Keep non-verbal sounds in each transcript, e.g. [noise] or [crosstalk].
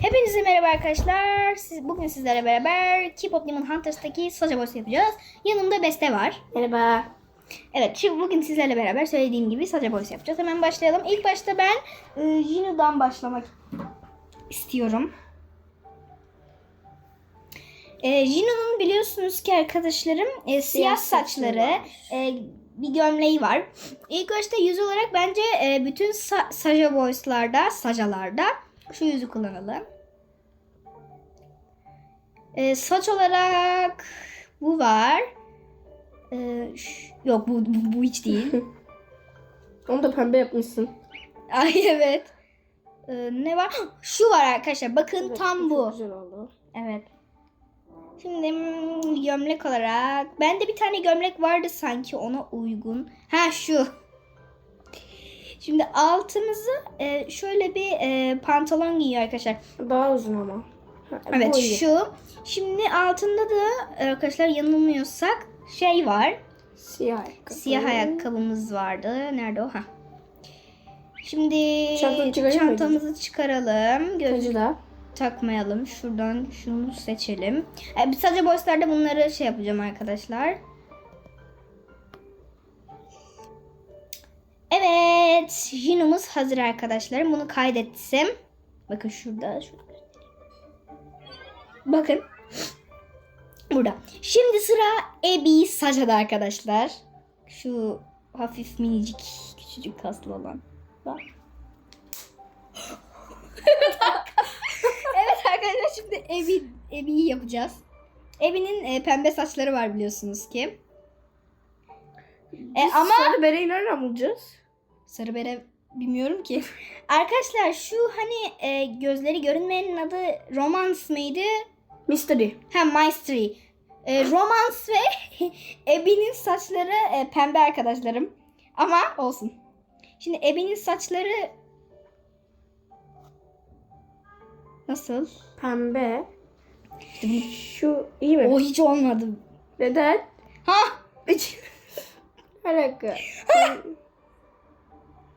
Hepinize merhaba arkadaşlar. Siz, bugün sizlerle beraber K-Pop Demon Hunters'taki Saja Boys yapacağız. Yanımda Beste var. Merhaba. Evet şimdi bugün sizlerle beraber söylediğim gibi Saja Boys yapacağız. Hemen başlayalım. İlk başta ben e, Jinu'dan başlamak istiyorum. E, Jinu'nun biliyorsunuz ki arkadaşlarım e, siyah, Siyah saçları, saçları e, bir gömleği var. İlk başta yüz olarak bence e, bütün sa- Saja Boys'larda, Sajalarda şu yüzü kullanalım. E, saç olarak bu var. E, ş- yok bu, bu, bu hiç değil. [laughs] Onu da pembe yapmışsın. Ay evet. E, ne var? [gasps] Şu var arkadaşlar. Bakın Evet, tam bu. Güzel oldu. Evet. Şimdi hmm, gömlek olarak bende bir tane gömlek vardı sanki ona uygun. Ha şu. Şimdi altımızı e, şöyle bir e, pantolon giyiyor arkadaşlar. Daha uzun ama. Ha, Evet iyi. şu. Şimdi altında da e, arkadaşlar yanılmıyorsak şey var. Siyah ayakkabı. Siyah ayakkabımız vardı. Nerede o? Ha. Şimdi Çantanı çıkarayım mı? çantamızı çıkaralım. Göz Tacı da. takmayalım. Şuradan şunu seçelim. E, sadece boşlarda bunları şey yapacağım arkadaşlar. Evet. Jinumuz hazır arkadaşlar. Bunu kaydettim. Bakın şurada. şurada. Bakın. Burada. Şimdi sıra Ebi Saja'da arkadaşlar. Şu hafif minicik küçücük kaslı olan. Bak. [laughs] evet arkadaşlar şimdi Ebi, Ebi'yi yapacağız. Ebi'nin e, pembe saçları var biliyorsunuz ki. E, ama Sarı bereyi nereden bulacağız? Sarı bere bilmiyorum ki. [laughs] Arkadaşlar şu hani e, gözleri görünmeyenin adı Romance mıydı? Mystery. Ha Maestri. E, Romance ve [laughs] Ebi'nin saçları e, pembe arkadaşlarım. Ama olsun. Şimdi Ebi'nin saçları nasıl? Pembe. Şu iyi mi? O hiç olmadı. Neden? Ha Hiç. [laughs] Alaka.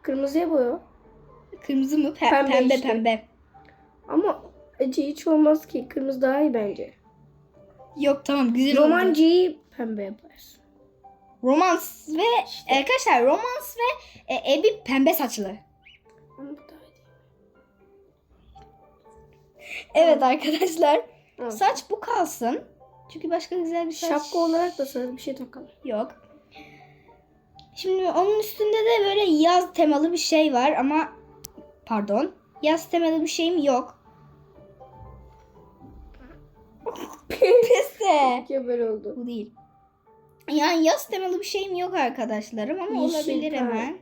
Kırmızıya boya. kırmızı mı? Pe- Pembe pembe işte. pembe. Ama Ece hiç olmaz ki. Kırmızı daha iyi bence. Yok tamam güzel oldu. Romancıyı pembe yaparsın. Romance ve arkadaşlar Romance ve e, Ebi pembe saçlı. Evet arkadaşlar. Evet. Saç bu kalsın. Çünkü başka güzel bir saç Şapka olarak da sarı bir şey takalım. yok. Şimdi onun üstünde de böyle yaz temalı bir şey var ama pardon. Yaz temalı bir şeyim yok. Peste. Mükemmel oldu. Bu değil. Yani yaz temalı bir şeyim yok arkadaşlarım ama Yeşil olabilir pembe. hemen.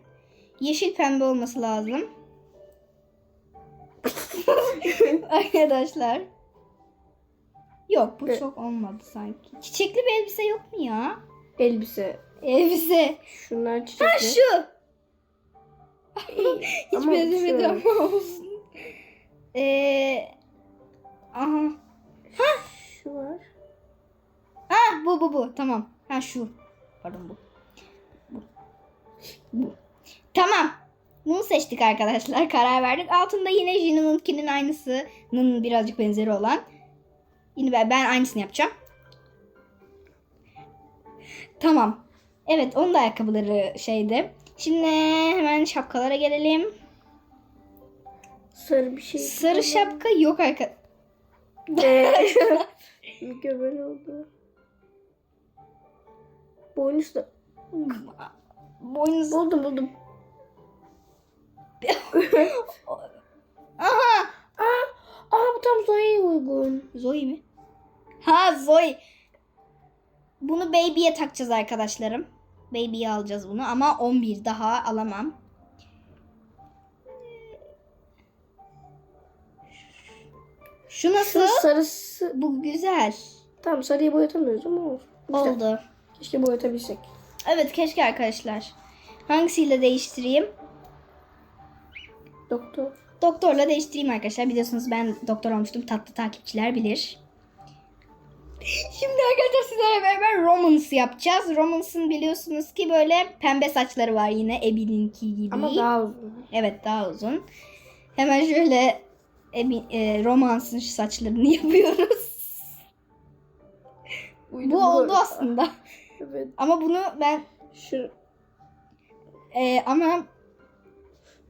Yeşil pembe olması lazım. [laughs] arkadaşlar. Yok bu Evet. çok olmadı sanki. Çiçekli bir elbise yok mu ya? Elbise. Elbise. Şunlar çiçekli. Ha şu. [laughs] Hiç Ama benzemedi ama olsun. Ee, aha. Şu var. Ha bu bu bu tamam. Ha şu. Pardon bu. Bu. Bu. Tamam. Bunu seçtik arkadaşlar. Karar verdik. Altında yine Jinu'nunkinin aynısının birazcık benzeri olan. Yine ben, ben aynısını yapacağım. Tamam. Evet onun da ayakkabıları şeydi. Şimdi hemen şapkalara gelelim. Sarı bir şey. Sarı şapka yok arkadaşlar. Ee, [laughs] Mükemmel oldu. Boynuz da. Boynuz. Buldum buldum. [laughs] Aha. Aa, aa bu tam Zoe'ye uygun. Zoe mi? Ha Zoe. Bunu Baby'ye takacağız arkadaşlarım. Baby'ye alacağız bunu ama 11 daha alamam. Şu nasıl? Şu sarısı. Bu güzel. Tamam sarıyı boyatamıyoruz ama olur. Güzel. Oldu. Keşke boyatabilsek. Evet keşke arkadaşlar. Hangisiyle değiştireyim? Doktor. Doktorla değiştireyim arkadaşlar. Biliyorsunuz ben doktor olmuştum. Tatlı takipçiler bilir. Şimdi arkadaşlar sizlerle beraber Romance yapacağız. Romance'ın biliyorsunuz ki böyle pembe saçları var yine Ebi'ninki gibi. Ama daha uzun. Evet daha uzun. Hemen şöyle Emin, e, romansın saçlarını [laughs] yapıyoruz. Bu oldu aslında. Evet. Ama bunu ben Şu. e, ama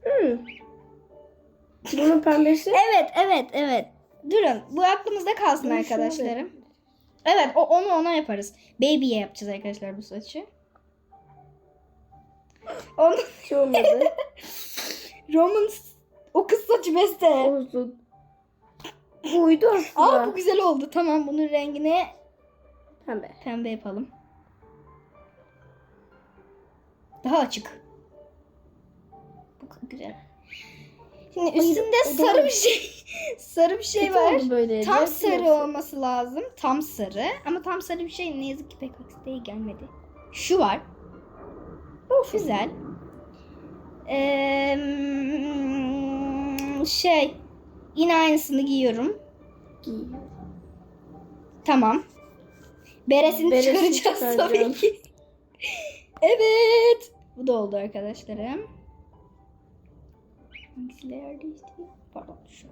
Hmm. Bunun pembesi. evet evet evet. Durun bu aklımızda kalsın Dur, şunu arkadaşlarım. Evet o, onu ona yaparız. Baby'ye yapacağız arkadaşlar bu saçı. Onu Hiç şey olmadı. [laughs] Roman o kız saçı beste. Olsun. Bu uydu aslında. Aa bu güzel oldu. Tamam bunun rengini Pembe. pembe yapalım. Daha açık. Bu güzel. Şimdi üstünde da sarı bir şey [laughs] sarı bir şey Kötü var. böyle. Tam sarı biraz. olması lazım. Tam sarı. Ama tam sarı bir şey ne yazık ki pek aksine gelmedi. Şu var. Of. Güzel. Ee, şey yine aynısını giyiyorum. Giyiyor. Tamam. Beresini, Beresini çıkaracağız tabii ki. [laughs] evet. Bu da oldu arkadaşlarım. Hangisiyle yer? Pardon şu.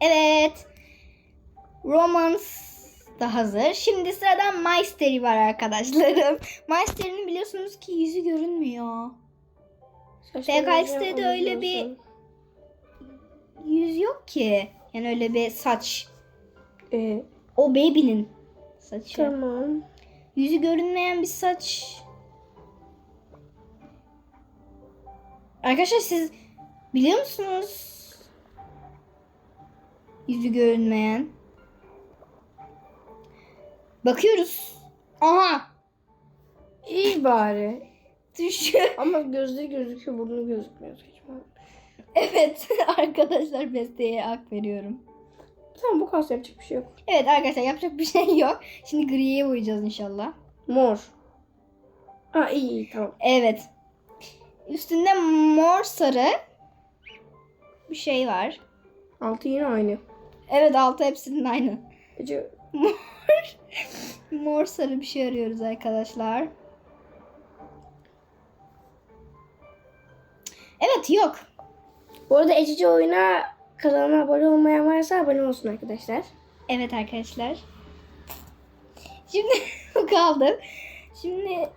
Evet. Romance da hazır. Şimdi sırada Mystery var arkadaşlarım. [laughs] Mystery'nin biliyorsunuz ki yüzü görünmüyor. PKX'te de öyle bir-. Yüz yok ki. Yani öyle bir saç. Ee, O baby'nin saçı. tamam. Yüzü görünmeyen bir saç. Arkadaşlar siz biliyor musunuz? Yüzü görünmeyen. Bakıyoruz. Aha. İyi bari. [laughs] Düşüyor. Ama gözleri gözüküyor, burnu gözükmüyor. Evet [laughs] arkadaşlar besteye hak veriyorum. Tamam bu kalsın yapacak bir şey yok. Evet arkadaşlar yapacak bir şey yok. Şimdi griye boyayacağız inşallah. Mor. Ha iyi iyi tamam. Evet. Üstünde mor sarı bir şey var. Altı yine aynı. Evet altı hepsinin aynı. Ece Mor. [laughs] Mor sarı bir şey arıyoruz arkadaşlar. Evet yok. Bu arada Ececi oyuna kanalına abone olmayan varsa abone olsun arkadaşlar. Evet arkadaşlar. Şimdi [laughs] kaldı. Şimdi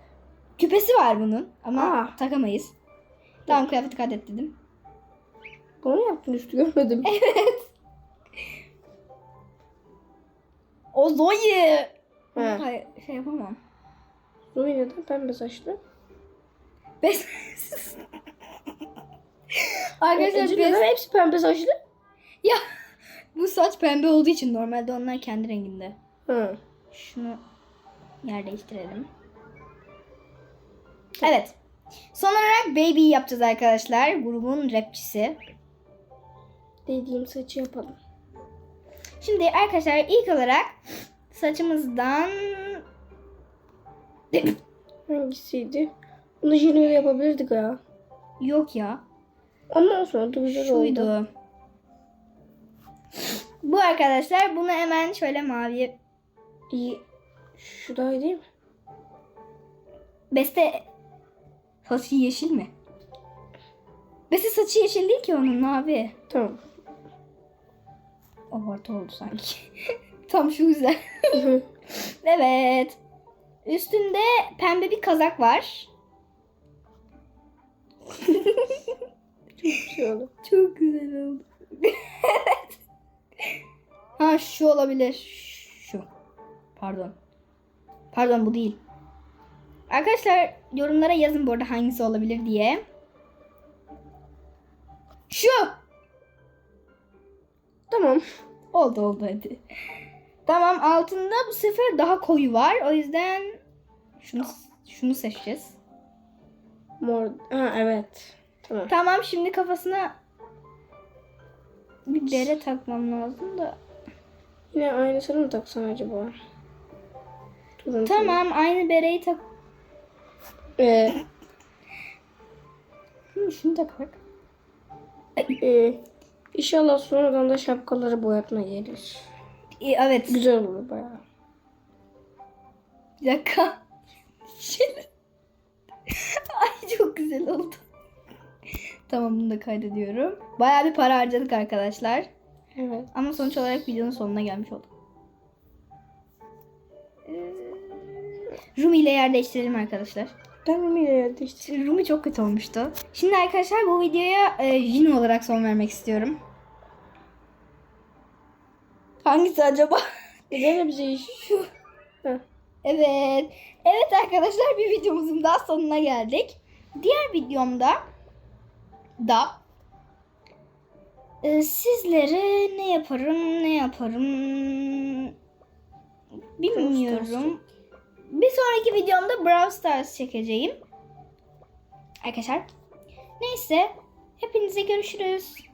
küpesi var bunun ama Aa. takamayız. Tamam kıyafeti kaydet dedim. Bunu mu yaptın üstü görmedim. [laughs] Evet. O Zoe. Ha. Hayır, şey yapamam. Zoe neden pembe saçlı? Bes Arkadaşlar neden hepsi pembe saçlı? ya bu saç pembe olduğu için normalde onlar kendi renginde. Ha. Şunu yer değiştirelim. Evet. Son olarak Baby yapacağız arkadaşlar. Grubun rapçisi. Dediğim saçı yapalım. Şimdi arkadaşlar ilk olarak saçımızdan Hangisiydi? Bunu Junior yapabilirdik ya. yok ya. Ondan sonra da güzel oldu. Şuydu. Bu arkadaşlar bunu hemen şöyle mavi. Şu iyi değil mi? Beste saçı yeşil mi? Beste saçı yeşil değil ki onun mavi. Tamam. Abartı oldu sanki. [laughs] Tam şu güzel. [laughs] evet. Üstünde pembe bir kazak var. Şey oldu. Çok güzel oldu. evet. [laughs] Ha şu olabilir. Şu. Pardon. Pardon bu değil. Arkadaşlar yorumlara yazın bu arada hangisi olabilir diye. Şu. Tamam. Oldu oldu hadi. Tamam altında bu sefer daha koyu var. O yüzden şunu şunu seçeceğiz. Mor. Ha evet. Tamam. Tamam şimdi kafasına bir bere takmam lazım da. Yine aynısını mı taksam acaba? Turuncu. Tamam aynı bereyi tak. Ee, Hı, şunu tak bak. e, inşallah sonradan da şapkaları boyatma gelir. İyi, evet. Güzel olur bayağı. Bir dakika. [laughs] Şöyle. [laughs] Ay çok güzel oldu. tamam bunu da kaydediyorum. Bayağı bir para harcadık arkadaşlar. Evet. Ama sonuç olarak videonun sonuna gelmiş olduk. Ee, Rumi ile yer değiştirelim arkadaşlar. Ben Rumi'yle yerdi işte. Rumi çok kötü olmuştu. Şimdi arkadaşlar bu videoya e, Jin olarak son vermek istiyorum. Hangisi acaba? Güzel bir. Şu. Heh. evet. Evet arkadaşlar bir videomuzun daha sonuna geldik. Diğer videomda da e, sizlere ne yaparım ne yaparım bilmiyorum. Bir sonraki videomda Brawl Stars çekeceğim. Arkadaşlar. Neyse. Hepinize görüşürüz.